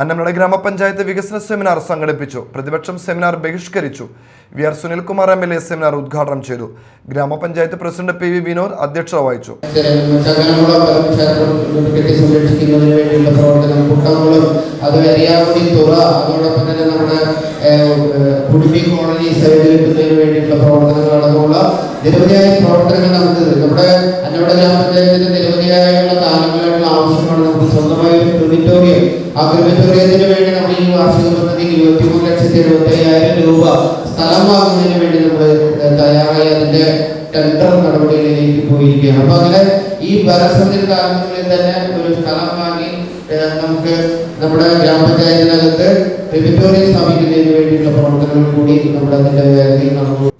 അന്നമനട ഗ്രാമപഞ്ചായത്ത് വികസന സെമിനാർ സംഘടിപ്പിച്ചു. പ്രതിപക്ഷം seminar ബഹിഷ്കരിച്ചു. V R Sunilkumar M L A seminar ഉദ്ഘാടനം ചെയ്തു. ഗ്രാമപഞ്ചായത്ത് പ്രസിഡന്റ് പി വി വിനോദ് അധ്യക്ഷത വഹിച്ചു. തുറ അതോടൊപ്പം തന്നെ നമ്മുടെ നിരവധിയായ പ്രവർത്തനങ്ങൾ നമുക്ക് നമ്മുടെ അന്നവിടെ ഗ്രാമപഞ്ചായത്തിന്റെ നിരവധിയായുള്ള നമുക്ക് സ്വന്തമായ ഒരു ക്രിമിറ്റോറിയം ആ ക്രിമിറ്റോറിയത്തിന് വേണ്ടി നമ്മൾ ഈ വാർഷിക പദ്ധതിയിൽ ഇരുപത്തിമൂന്ന് ലക്ഷത്തി എഴുപത്തി അയ്യായിരം രൂപ സ്ഥലം വാങ്ങുന്നതിന് വേണ്ടി നമ്മൾ തയ്യാറായി. അതിന്റെ ടെൻഡർ നടപടികളിലേക്ക് പോയിരിക്കുകയാണ്. അപ്പൊ അങ്ങനെ ഈ ഭരണസമിതി കാലങ്ങളിൽ തന്നെ ഒരു സ്ഥലം വാങ്ങി നമുക്ക് നമ്മുടെ ഗ്രാമപഞ്ചായത്തിനകത്ത് ക്രിമിറ്റോറിയം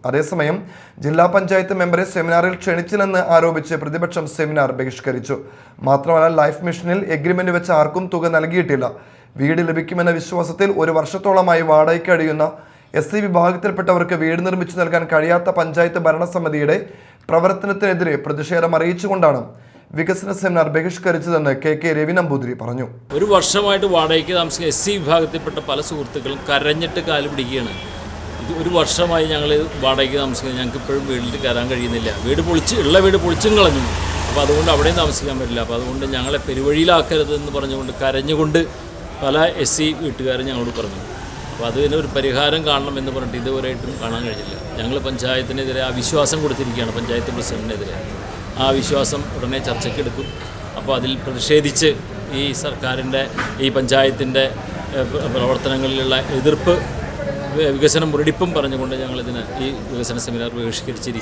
അതേസമയം ജില്ലാ പഞ്ചായത്ത് മെമ്പറെ സെമിനാറിൽ ക്ഷണിച്ചില്ലെന്ന് ആരോപിച്ച് പ്രതിപക്ഷം സെമിനാർ ബഹിഷ്കരിച്ചു. മാത്രമല്ല ലൈഫ് മിഷനിൽ എഗ്രിമെന്റ് വെച്ച് ആർക്കും തുക നൽകിയിട്ടില്ല. വീട് ലഭിക്കുമെന്ന വിശ്വാസത്തിൽ ഒരു വർഷത്തോളമായി വാടകയ്ക്ക് അടിയുന്ന എസ് സി വിഭാഗത്തിൽപ്പെട്ടവർക്ക് വീട് നിർമ്മിച്ചു നൽകാൻ കഴിയാത്ത പഞ്ചായത്ത് ഭരണസമിതിയുടെ പ്രവർത്തനത്തിനെതിരെ പ്രതിഷേധം അറിയിച്ചുകൊണ്ടാണ് വികസന സെമിനാർ ബഹിഷ്കരിച്ചതെന്ന് കെ കെ രവി നമ്പൂതിരി പറഞ്ഞു. ഒരു വർഷമായിട്ട് വാടകയ്ക്ക് താമസിക്കുന്ന എസ് സി വിഭാഗത്തിൽപ്പെട്ട പല സുഹൃത്തുക്കളും കരഞ്ഞിട്ട് കാൽ പിടിക്കുകയാണ്. ഇത് ഒരു വർഷമായി ഞങ്ങൾ വാടകയ്ക്ക് താമസിക്കുന്നത് ഞങ്ങൾക്ക് ഇപ്പോഴും വീട്ടിൽ കയറാൻ കഴിയുന്നില്ല. വീട് പൊളിച്ച് ഉള്ള വീട് പൊളിച്ചും കളഞ്ഞു. അപ്പോൾ അതുകൊണ്ട് അവിടെയും താമസിക്കാൻ പറ്റില്ല. അപ്പോൾ അതുകൊണ്ട് ഞങ്ങളെ പെരുവഴിയിലാക്കരുത് എന്ന് പറഞ്ഞുകൊണ്ട് കരഞ്ഞുകൊണ്ട് പല എസ് സി വീട്ടുകാരും ഞങ്ങളോട് പറഞ്ഞു. അപ്പോൾ അതിന് ഒരു പരിഹാരം കാണണം എന്ന് പറഞ്ഞിട്ട് ഇതുവരെയായിട്ടും കാണാൻ കഴിഞ്ഞില്ല. ഞങ്ങൾ പഞ്ചായത്തിനെതിരെ ആ വിശ്വാസം കൊടുത്തിരിക്കുകയാണ് പഞ്ചായത്ത് പ്രസിഡന്റിനെതിരെ. ആ വിശ്വാസം ഉടനെ ചർച്ചയ്ക്കെടുക്കും അപ്പോൾ അതിൽ പ്രതിഷേധിച്ച് ഈ സർക്കാരിന്റെ ഈ പഞ്ചായത്തിന്റെ പ്രവർത്തനങ്ങളിലുള്ള എതിർപ്പ് വികസനം മുരടിപ്പും പറഞ്ഞുകൊണ്ട് ഞങ്ങളിതിന് ഈ വികസന സെമിനാർ ബഹിഷ്കരിച്ചിരിക്കും